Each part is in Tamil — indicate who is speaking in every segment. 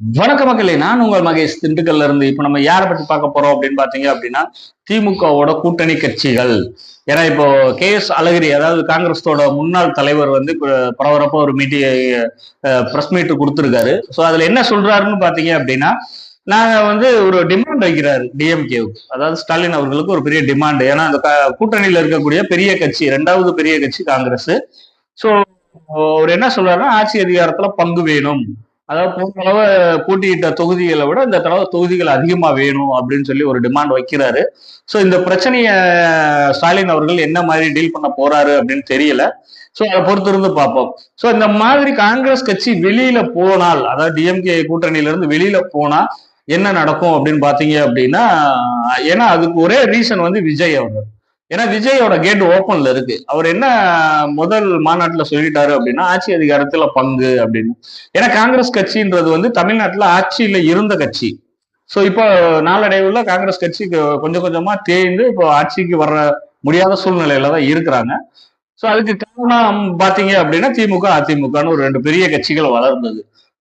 Speaker 1: வணக்க மக்களே நான் உங்கள் மகேஷ் திண்டுக்கல்ல இருந்து. இப்ப நம்ம யாரை பத்தி பார்க்க போறோம் அப்படின்னு பாத்தீங்க அப்படின்னா திமுகவோட கூட்டணி கட்சிகள். ஏன்னா இப்போ கே எஸ் அழகிரி அதாவது காங்கிரஸோட முன்னாள் தலைவர் வந்து ப- பரபரப்பா ஒரு மீட்டிங் பிரஸ் மீட் கொடுத்துருக்காரு. ஸோ அதுல என்ன சொல்றாருன்னு பாத்தீங்க அப்படின்னா நாங்க வந்து ஒரு டிமாண்ட் வைக்கிறாரு டிஎம்கேவுக்கு அதாவது ஸ்டாலின் அவர்களுக்கு ஒரு பெரிய டிமாண்ட் ஏன்னா அந்த கூட்டணியில இருக்கக்கூடிய பெரிய கட்சி ரெண்டாவது பெரிய கட்சி காங்கிரஸ். ஸோ அவர் என்ன சொல்றாருன்னா ஆட்சி அதிகாரத்துல பங்கு வேணும். அதாவது போன தடவை போட்டியிட்ட தொகுதிகளை விட இந்த தடவை தொகுதிகள் அதிகமா வேணும் அப்படின்னு சொல்லி ஒரு டிமாண்ட் வைக்கிறாரு. ஸோ இந்த பிரச்சனைய ஸ்டாலின் அவர்கள் என்ன மாதிரி டீல் பண்ண போறாரு அப்படின்னு தெரியல. ஸோ அதை பொறுத்திருந்து பார்ப்போம். ஸோ இந்த மாதிரி காங்கிரஸ் கட்சி வெளியில போனால் அதாவது டிஎம்கே கூட்டணியிலிருந்து வெளியில போனா என்ன நடக்கும் அப்படின்னு பாத்தீங்க அப்படின்னா ஏன்னா அதுக்கு ஒரே ரீசன் வந்து விஜய் அவர்கள். ஏன்னா விஜயோட கேட் ஓப்பன்ல இருக்கு. அவர் என்ன முதல் மாநாட்டுல சொல்லிட்டாரு அப்படின்னா ஆட்சி அதிகாரத்துல பங்கு அப்படின்னு. ஏன்னா காங்கிரஸ் கட்சின்றது வந்து தமிழ்நாட்டுல ஆட்சியில இருந்த கட்சி. ஸோ இப்போ நாளடைவுல காங்கிரஸ் கட்சி கொஞ்சம் கொஞ்சமா தேய்ந்து இப்போ ஆட்சிக்கு வர முடியாத சூழ்நிலையில தான் இருக்கிறாங்க. ஸோ அதுக்கு காரணம் பாத்தீங்க அப்படின்னா திமுக அதிமுகன்னு ஒரு ரெண்டு பெரிய கட்சிகள் வளர்ந்தது.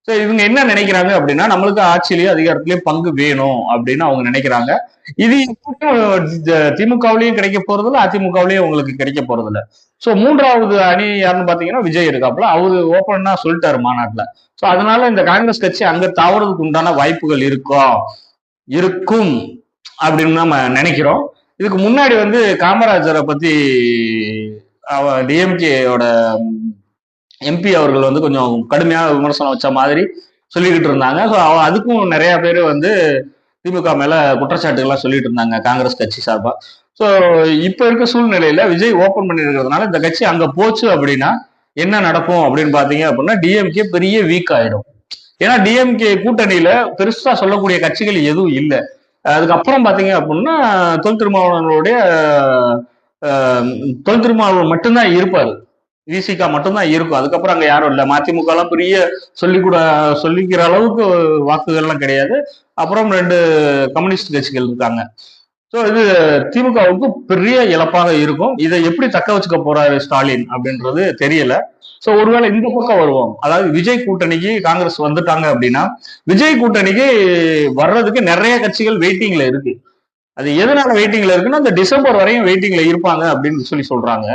Speaker 1: ஸோ இவங்க என்ன நினைக்கிறாங்க அப்படின்னா நம்மளுக்கு ஆட்சியிலயும் அதிகாரத்திலயும் பங்கு வேணும் அப்படின்னு அவங்க நினைக்கிறாங்க. இது திமுகவுலயும் கிடைக்க போறதில்ல அதிமுகவுலயும் உங்களுக்கு கிடைக்க போறதில்ல. ஸோ மூன்றாவது அணி யாருன்னு பாத்தீங்கன்னா விஜய் இருக்காப்புல. அவரு ஓப்பனா சொல்லிட்டாரு மாநாட்டுல. ஸோ அதனால இந்த காங்கிரஸ் கட்சி அங்க தாவறதுக்கு உண்டான வாய்ப்புகள் இருக்கும் இருக்கும் அப்படின்னு நம்ம நினைக்கிறோம். இதுக்கு முன்னாடி வந்து காமராஜரை பத்தி டிஎம்கேயோட எம்பி அவர்கள் வந்து கொஞ்சம் கடுமையான விமர்சனம் வச்ச மாதிரி சொல்லிக்கிட்டு இருந்தாங்க. ஸோ அதுக்கும் நிறைய பேர் வந்து திமுக மேல குற்றச்சாட்டுகள்லாம் சொல்லிட்டு இருந்தாங்க காங்கிரஸ் கட்சி சார்பா. ஸோ இப்ப இருக்க சூழ்நிலையில விஜய் ஓபன் பண்ணிருக்கிறதுனால இந்த கட்சி அங்க போச்சு அப்படின்னா என்ன நடக்கும் அப்படின்னு பாத்தீங்க அப்படின்னா டிஎம்கே பெரிய வீக் ஆயிடும். ஏன்னா டிஎம்கே கூட்டணியில பெருசா சொல்லக்கூடிய கட்சிகள் எதுவும் இல்லை. அதுக்கப்புறம் பாத்தீங்க அப்படின்னா தொல் திருமாவளவனுடைய தொல் திருமாவளவன் மட்டும்தான் இருப்பாரு. விசிகா மட்டும்தான் இருக்கும். அதுக்கப்புறம் அங்க யாரும் இல்லை. மதிமுக எல்லாம் பெரிய சொல்லி கூட சொல்லிக்கிற அளவுக்கு வாக்குகள்லாம் கிடையாது. அப்புறம் ரெண்டு கம்யூனிஸ்ட் கட்சிகள் இருக்காங்க. ஸோ இது திமுகவுக்கு பெரிய இழப்பாக இருக்கும். இதை எப்படி தக்க வச்சுக்க போறாரு ஸ்டாலின் அப்படின்றது தெரியல. ஸோ ஒருவேளை இந்த பக்கம் வருவோம். அதாவது விஜய் கூட்டணிக்கு காங்கிரஸ் வந்துட்டாங்க அப்படின்னா விஜய் கூட்டணிக்கு வர்றதுக்கு நிறைய கட்சிகள் வெயிட்டிங்ல இருக்கு. அது எதனால வெயிட்டிங்ல இருக்குன்னா இந்த டிசம்பர் வரையும் வெயிட்டிங்ல இருப்பாங்க அப்படின்னு சொல்லி சொல்றாங்க.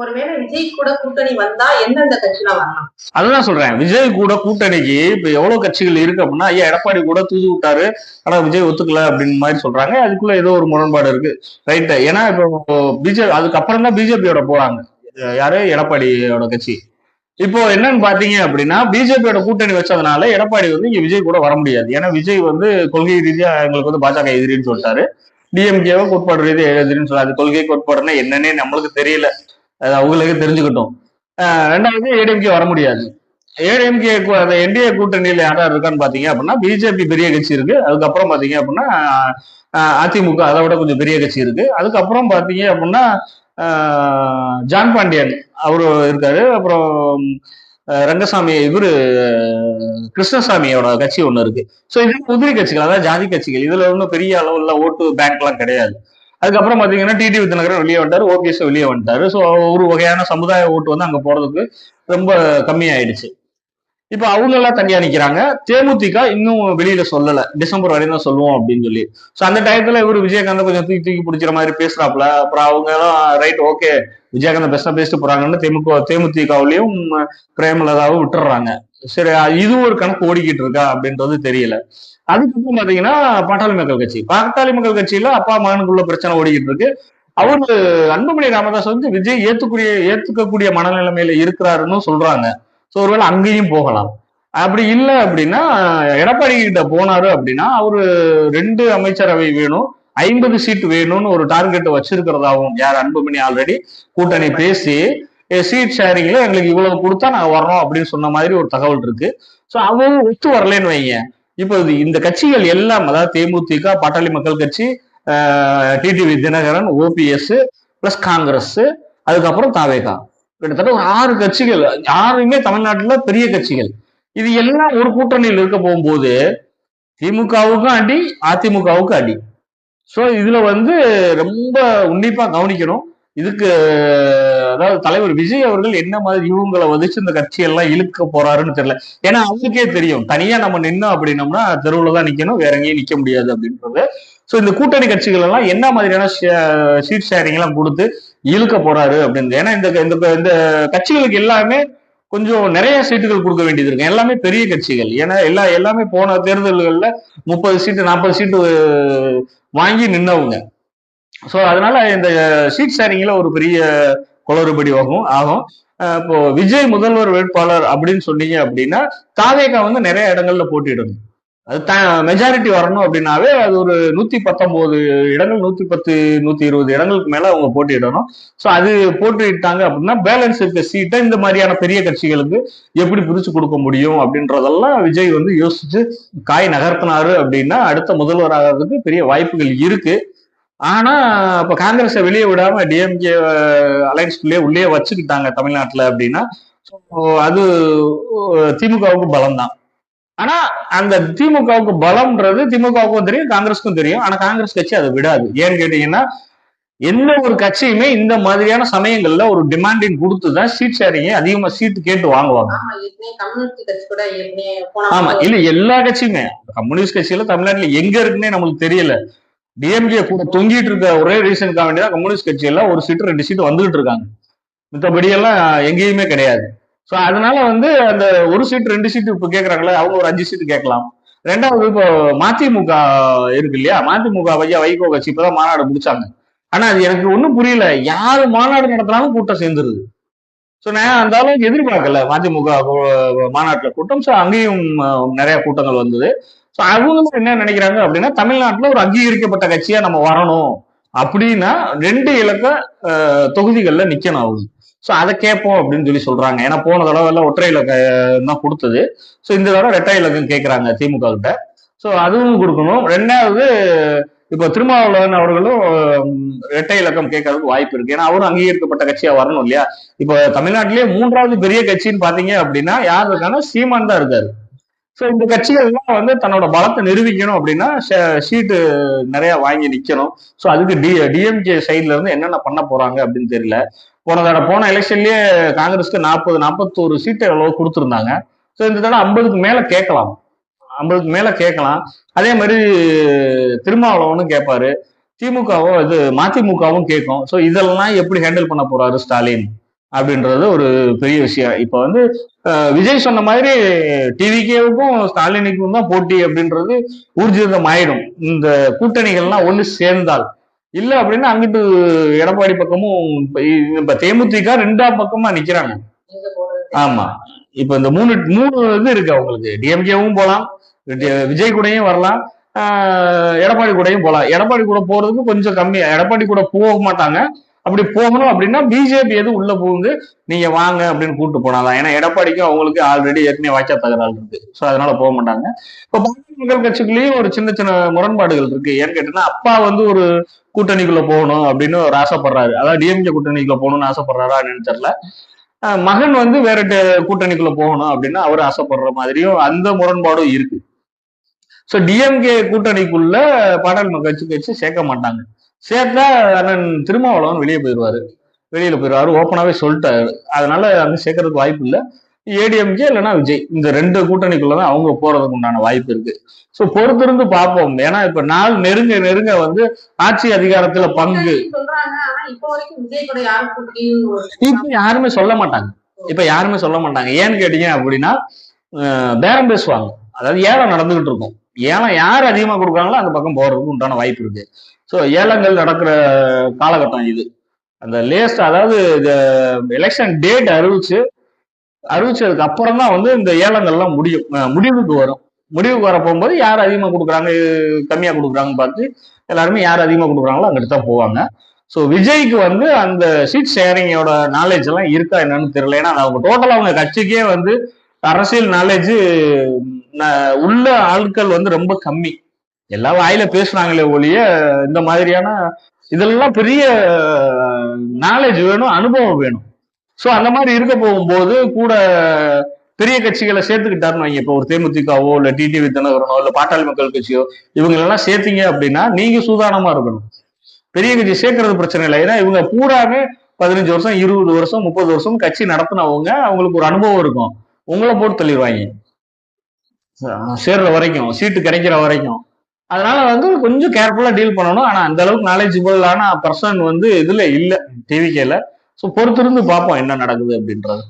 Speaker 2: ஒருவேளை விஜய் கூட கூட்டணி வந்தா எந்தெந்த கட்சியில வரலாம்?
Speaker 1: அதுதான் சொல்றேன். விஜய் கூட கூட்டணிக்கு இப்ப எவ்வளவு கட்சிகள் இருக்கு அப்படின்னா ஐயா எடப்பாடி கூட தூது விட்டாரு ஆனா விஜய் ஒத்துக்கல அப்படின்னு மாதிரி சொல்றாங்க. அதுக்குள்ள ஏதோ ஒரு முரண்பாடு இருக்கு. ரைட் ஏன்னா இப்போ பிஜேபி அதுக்கப்புறம் தான் பிஜேபியோட போறாங்க. யாரு? எடப்பாடியோட கட்சி. இப்போ என்னன்னு பாத்தீங்க அப்படின்னா பிஜேபியோட கூட்டணி வச்சதுனால எடப்பாடி வந்து இங்க விஜய் கூட வர முடியாது. ஏன்னா விஜய் வந்து கொள்கை ரீதியா எங்களுக்கு வந்து பாஜக எதிரின்னு சொல்லிட்டாரு. டிஎம்கேவை கோட்பாடு ரீதியா எதிரின்னு சொல்லாது. கொள்கை கோட்பாடுன்னா என்னன்னே நம்மளுக்கு தெரியல. அது அவங்களுக்கு தெரிஞ்சுக்கிட்டோம். ரெண்டாவது ஏடிஎம்கே வர முடியாது. ஏடிஎம்கே அந்த என்டிஏ கூட்டணியில் யாரா இருக்கான்னு பார்த்தீங்க அப்படின்னா பிஜேபி பெரிய கட்சி இருக்கு. அதுக்கப்புறம் பார்த்தீங்க அப்படின்னா அதிமுக அதை விட கொஞ்சம் பெரிய கட்சி இருக்கு. அதுக்கப்புறம் பார்த்தீங்க அப்படின்னா ஜான் பாண்டியன் அவரு இருக்காரு. அப்புறம் ரங்கசாமி இவரு கிருஷ்ணசாமியோட கட்சி ஒன்று இருக்கு. ஸோ இது குதிரை கட்சிகள் அதாவது ஜாதி கட்சிகள். இதுல ஒன்றும் பெரிய அளவுல ஓட்டு பேங்க்லாம் கிடையாது. அதுக்கப்புறம் பாத்தீங்கன்னா டிடி வித்நகரன் வெளியே வந்துட்டாரு ஓபிஎஸ் வெளியே வந்துட்டாரு. ஸோ ஒரு வகையான சமுதாய ஓட்டு வந்து அங்க போறதுக்கு ரொம்ப கம்மியாயிடுச்சு. இப்ப அவங்க எல்லாம் தனியா நிக்கிறாங்க. தேமுதிக இன்னும் வெளியில சொல்லல. டிசம்பர் வரையும் தான் சொல்லுவோம் அப்படின்னு சொல்லி. சோ அந்த டயத்துல இவரு விஜயகாந்த் கொஞ்சம் தூக்கி தூக்கி பிடிச்சிற மாதிரி பேசுறாப்ல அப்புறம் அவங்க எல்லாம் ரைட் ஓகே விஜயகாந்த் பெஸ்டா பேசிட்டு போறாங்கன்னு தேமுக தேமுதிகவுலயும் பிரேமலதாவும் விட்டுறாங்க. சரி இது ஒரு கணக்கு ஓடிக்கிட்டு இருக்கா அப்படின்றது தெரியல. அதுக்கப்புறம் பாத்தீங்கன்னா பாட்டாளி மக்கள் கட்சி. பாட்டாளி மக்கள் கட்சியில அப்பா மகனுக்குள்ள பிரச்சனை ஓடிக்கிட்டு இருக்கு. அவரு அன்புமணி ராமதாஸ் வந்து விஜய் ஏத்துக்கூடிய ஏத்துக்கக்கூடிய மனநிலைமையில இருக்கிறாருன்னு சொல்றாங்க. ஸோ ஒருவேளை அங்கேயும் போகலாம். அப்படி இல்லை அப்படின்னா எடப்பாடி கிட்ட போனாரு அப்படின்னா அவரு ரெண்டு அமைச்சரவை வேணும். ஐம்பது சீட் வேணும்னு ஒரு டார்கெட் வச்சிருக்கிறதாவும் யார் அன்புமணி ஆல்ரெடி கூட்டணி பேசி சீட் ஷேரிங்ல எங்களுக்கு இவ்வளவு கொடுத்தா நாங்க வர்றோம் அப்படின்னு சொன்ன மாதிரி ஒரு தகவல் இருக்கு. ஸோ அவங்க ஒத்து வரலன்னு வைங்க. இப்போ இந்த கட்சிகள் எல்லாம் அதாவது DMDK Pattali Makkal Katchi TTV Dhinakaran OPS plus Congress அதுக்கப்புறம் தாவேகா. கிட்டத்தட்ட ஒரு ஆறு கட்சிகள் யாருமே தமிழ்நாட்டில் பெரிய கட்சிகள். இது எல்லாம் ஒரு கூட்டணியில் இருக்க போகும்போது திமுகவுக்கும் அடி அதிமுகவுக்கும் அடி. ஸோ இதுல வந்து ரொம்ப உன்னிப்பா கவனிக்கணும். இதுக்கு அதாவது தலைவர் விஜய் அவர்கள் என்ன மாதிரி இவங்களை வதிச்சு இந்த கட்சியெல்லாம் இழுக்க போறாருன்னு தெரியல. ஏன்னா அவருக்கே தெரியும். தனியா நம்ம நின்னோம் அப்படின்னோம்னா தெருவில் தான் நிக்கணும். வேற எங்கேயும் நிக்க முடியாது அப்படின்றது. ஸோ இந்த கூட்டணி கட்சிகள் எல்லாம் என்ன மாதிரியான சீட் ஷேரிங் எல்லாம் கொடுத்து இழுக்க போறாரு அப்படின்னு ஏன்னா இந்த இந்த இந்த கட்சிகளுக்கு எல்லாமே கொஞ்சம் நிறைய சீட்டுகள் கொடுக்க வேண்டியது இருக்கும் எல்லாமே பெரிய கட்சிகள். ஏன்னா எல்லா எல்லாமே போன தேர்தல்களில் முப்பது சீட்டு நாற்பது சீட்டு வாங்கி நின்னவங்க. ஸோ அதனால இந்த சீட் ஷேரிங்கில் ஒரு பெரிய குளறுபடி ஆகும் ஆகும். இப்போ விஜய் முதல்வர் வேட்பாளர் அப்படின்னு சொன்னீங்க அப்படின்னா தாவேகா வந்து நிறைய இடங்கள்ல போட்டியிடணும். அது த மெஜாரிட்டி வரணும் அப்படின்னாவே அது ஒரு நூத்தி பத்தொன்பது இடங்கள் நூத்தி பத்து நூத்தி இருபது இடங்களுக்கு மேல அவங்க போட்டியிடணும். ஸோ அது போட்டியிட்டாங்க அப்படின்னா பேலன்ஸ் இருக்க சீட்டை இந்த மாதிரியான பெரிய கட்சிகளுக்கு எப்படி பிரிச்சு கொடுக்க முடியும் அப்படின்றதெல்லாம் விஜய் வந்து யோசிச்சு காய் நகர்த்தினாரு அப்படின்னா அடுத்த முதல்வர் ஆகிறதுக்கு பெரிய வாய்ப்புகள் இருக்கு. ஆனா இப்ப காங்கிரஸை வெளியே விடாம டிஎம்கே அலையன்ஸ்குள்ளேயே உள்ளே வச்சுக்கிட்டாங்க தமிழ்நாட்டுல அப்படின்னா அது திமுகவுக்கு பலம் தான் ஆனா அந்த திமுகவுக்கு பலம்ன்றது திமுகவுக்கும் தெரியும் காங்கிரஸுக்கும் தெரியும். ஆனா காங்கிரஸ் கட்சி அதை விடாது. ஏன்னு கேட்டீங்கன்னா எந்த ஒரு கட்சியுமே இந்த மாதிரியான சமயங்கள்ல ஒரு டிமாண்டிங் கொடுத்துதான் சீட் ஷேரிங்க அதிகமா சீட் கேட்டு வாங்குவாங்க.
Speaker 2: ஆமா
Speaker 1: இல்ல எல்லா கட்சியுமே. கம்யூனிஸ்ட் கட்சியில தமிழ்நாட்டுல எங்க இருக்குன்னே நம்மளுக்கு தெரியல. டிஎம்கே கூட தொங்கிட்டு இருக்க ஒரே ரீசனுக்காக வேண்டியதான் கம்யூனிஸ்ட் கட்சியில ஒரு சீட்டு ரெண்டு சீட்டு வந்துகிட்டு இருக்காங்க. மித்தபடி எல்லாம் எங்கேயுமே கிடையாது. ஸோ அதனால வந்து அந்த ஒரு சீட் ரெண்டு சீட்டு இப்போ கேட்குறாங்களே அவங்க ஒரு அஞ்சு சீட்டு கேட்கலாம். ரெண்டாவது இப்போ மதிமுக இருக்கு இல்லையா? மதிமுக ஐயா வைகோ கட்சி இப்பதான் மாநாடு முடிச்சாங்க. ஆனா அது எனக்கு ஒன்றும் புரியல. யார் மாநாடு நடத்தினாலும் கூட்டம் சேர்ந்துருது. ஸோ நான் அந்த அளவுக்கு எதிர்பார்க்கல மதிமுக மாநாட்டில் கூட்டம். ஸோ அங்கேயும் நிறைய கூட்டங்கள் வந்தது. ஸோ அவங்களும் என்ன நினைக்கிறாங்க அப்படின்னா தமிழ்நாட்டுல ஒரு அங்கீகரிக்கப்பட்ட கட்சியாக நம்ம வரணும். அப்படின்னா ரெண்டு இலக்க தொகுதிகளில் நிற்கணும் ஆகுது அவங்க. ஸோ அதை கேட்போம் அப்படின்னு சொல்லி சொல்றாங்க. ஏன்னா போன தடவை எல்லாம் ஒற்றை இலக்கம் தான் கொடுத்தது. ஸோ இந்த தடவை ரெட்டை இலக்கம் கேட்குறாங்க திமுக கிட்ட. ஸோ அதுவும் கொடுக்கணும். ரெண்டாவது இப்போ திருமாவளவன் அவர்களும் ரெட்டை இரட்டை இலக்கம் கேட்கறதுக்கு வாய்ப்பு இருக்கு. ஏன்னா அவரும் அங்கீகரிக்கப்பட்ட கட்சியா வரணும் இல்லையா? இப்போ தமிழ்நாட்டிலேயே மூன்றாவது பெரிய கட்சின்னு பாத்தீங்க அப்படின்னா யார் இருக்காங்கன்னா சீமான் தான் இருக்காரு. ஸோ இந்த கட்சிகள்லாம் வந்து தன்னோட பலத்தை நிரூபிக்கணும் அப்படின்னா சீட்டு நிறைய வாங்கி நிக்கணும். ஸோ அதுக்கு டி டிஎம்கே சைட்ல இருந்து என்னென்ன பண்ண போறாங்க அப்படின்னு தெரியல. போன தடவை போன எலெக்ஷன்லயே காங்கிரஸ்க்கு நாற்பது நாற்பத்தோரு சீட்டு எவ்வளவு கொடுத்துருந்தாங்க. ஸோ இந்த தடவை ஐம்பதுக்கு மேல கேட்கலாம். ஐம்பதுக்கு மேல கேட்கலாம். அதே மாதிரி திருமாவளவனும் கேட்பாரு. திமுகவோ இது மதிமுகவும் கேட்கும். ஸோ இதெல்லாம் எப்படி ஹேண்டில் பண்ண போறாரு ஸ்டாலின்? அப்படின்றது ஒரு பெரிய விஷயம். இப்ப வந்து விஜய் சொன்ன மாதிரி டிவிகேவுக்கும் ஸ்டாலினுக்கும் தான் போட்டி அப்படின்றது ஊர்ஜிதம் ஆயிடும். இந்த கூட்டணிகள்லாம் ஒண்ணு சேர்ந்தால். இல்ல அப்படின்னா அங்கிட்டு எடப்பாடி பக்கமும் இப்ப தேமுதிக ரெண்டாம் பக்கமா நிக்கிறாங்க. ஆமா. இப்ப இந்த மூணு மூணு இது இருக்கு அவங்களுக்கு. டிஎம்கேவும் போகலாம் விஜய் கூடயும் வரலாம். ஆஹ் எடப்பாடி கூடயும் போகலாம் எடப்பாடி கூட போறதுக்கு கொஞ்சம் கம்மி. எடப்பாடி கூட போக மாட்டாங்க. அப்படி போகணும் அப்படின்னா பிஜேபி எது உள்ள போகுது நீங்க வாங்க அப்படின்னு கூப்பிட்டு போனாதான். ஏன்னா எடப்பாடிக்கும் அவங்களுக்கு ஆல்ரெடி ஏற்கனவே வாய்க்கா தகராறு இருக்கு. சோ அதனால போக மாட்டாங்க. இப்ப பாரதிய மக்கள் கட்சிக்குள்ளேயும் ஒரு சின்ன சின்ன முரண்பாடுகள் இருக்கு. ஏன்னு கேட்டீங்கன்னா அப்பா வந்து ஒரு கூட்டணிக்குள்ள போகணும் அப்படின்னு ஒரு ஆசைப்படுறாரு. அதாவது டிஎம்கே கூட்டணிக்குள்ள போகணும்னு ஆசைப்படுறாரா என்னன்னு தெரியல. மகன் வந்து வேற கூட்டணிக்குள்ள போகணும் அப்படின்னு அவர் ஆசைப்படுற மாதிரியும் அந்த முரண்பாடும் இருக்கு. சோ டிஎம்கே கூட்டணிக்குள்ள பாடல் கட்சி கட்சி சேர்க்க மாட்டாங்க. சேர்த்தா அண்ணன் திருமாவளவன் வெளியே போயிடுவாரு. வெளியில போயிடுவாரு. ஓப்பனாவே சொல்லிட்டாரு. அதனால அங்க சேர்க்கறதுக்கு வாய்ப்பு இல்ல. ஏடிஎம்கே இல்லைன்னா விஜய். இந்த ரெண்டு கூட்டணிக்குள்ளதான் அவங்க போறதுக்கு உண்டான வாய்ப்பு இருக்கு. சோ பொறுத்திருந்து பார்ப்போம். ஏன்னா இப்ப நாள் நெருங்க நெருங்க வந்து ஆட்சி அதிகாரத்துல பங்கு.
Speaker 2: இப்ப யாரும்
Speaker 1: சொல்ல மாட்டாங்க. இப்ப யாருமே சொல்ல மாட்டாங்க. ஏன்னு கேட்டீங்க அப்படின்னா பேரம் பேசுவாங்க. அதாவது ஏலம் நடந்துகிட்டு இருக்கும். ஏலம் யார் அதிகமா கொடுக்குறாங்களோ அந்த பக்கம் போறதுக்கு உண்டான வாய்ப்பு இருக்கு. ஸோ ஏலங்கள் நடக்கிற காலகட்டம் இது. அந்த லேஸ்ட் அதாவது எலெக்ஷன் டேட் அறிவிச்சு அறிவிச்சதுக்கு அப்புறம் தான் வந்து இந்த ஏலங்கள்லாம் முடியும். முடிவுக்கு வரும். முடிவுக்கு வர போகும்போது யார் அதிகமாக கொடுக்குறாங்க கம்மியாக கொடுக்குறாங்கன்னு பார்த்து எல்லாருமே யார் அதிகமாக கொடுக்குறாங்களோ அங்கிட்டு தான் போவாங்க. ஸோ விஜய்க்கு வந்து அந்த சீட் ஷேரிங்கோட நாலேஜ் எல்லாம் இருக்கா என்னன்னு தெரியல. ஏன்னா அவங்க டோட்டலாக அவங்க கட்சிக்கே வந்து அரசியல் நாலேஜ் உள்ள ஆட்கள் வந்து ரொம்ப கம்மி. எல்லா வாயில பேசுனாங்களே ஒழிய இந்த மாதிரியான இதெல்லாம் பெரிய நாலேஜ் வேணும் அனுபவம் வேணும். ஸோ அந்த மாதிரி இருக்க போகும்போது கூட பெரிய கட்சிகளை சேர்த்துக்கிட்டாருன்னு வைங்க. இப்போ ஒரு தேமுதிகவோ இல்லை டிடிவி தினகரனோ இல்லை பாட்டாளி மக்கள் கட்சியோ இவங்களெல்லாம் சேர்த்தீங்க அப்படின்னா நீங்க சூதானமா இருக்கணும். பெரிய கட்சி சேர்க்கறது பிரச்சனை இல்லை. ஏன்னா இவங்க பூராமே பதினஞ்சு வருஷம் இருபது வருஷம் முப்பது வருஷம் கட்சி நடத்தினவங்க அவங்களுக்கு ஒரு அனுபவம் இருக்கும். உங்களை போட்டு தள்ளிடுவாங்க. சேர்ற வரைக்கும் சீட்டு கிடைக்கிற வரைக்கும். அதனால வந்து கொஞ்சம் கேர்ஃபுல்லா டீல் பண்ணணும். ஆனா அந்த அளவுக்கு நாலேஜபிளான பர்சன் வந்து இதுல இல்ல. டிவிகேல ஸோ பொறுத்திருந்து பார்ப்போம் என்ன நடக்குது அப்படின்றது.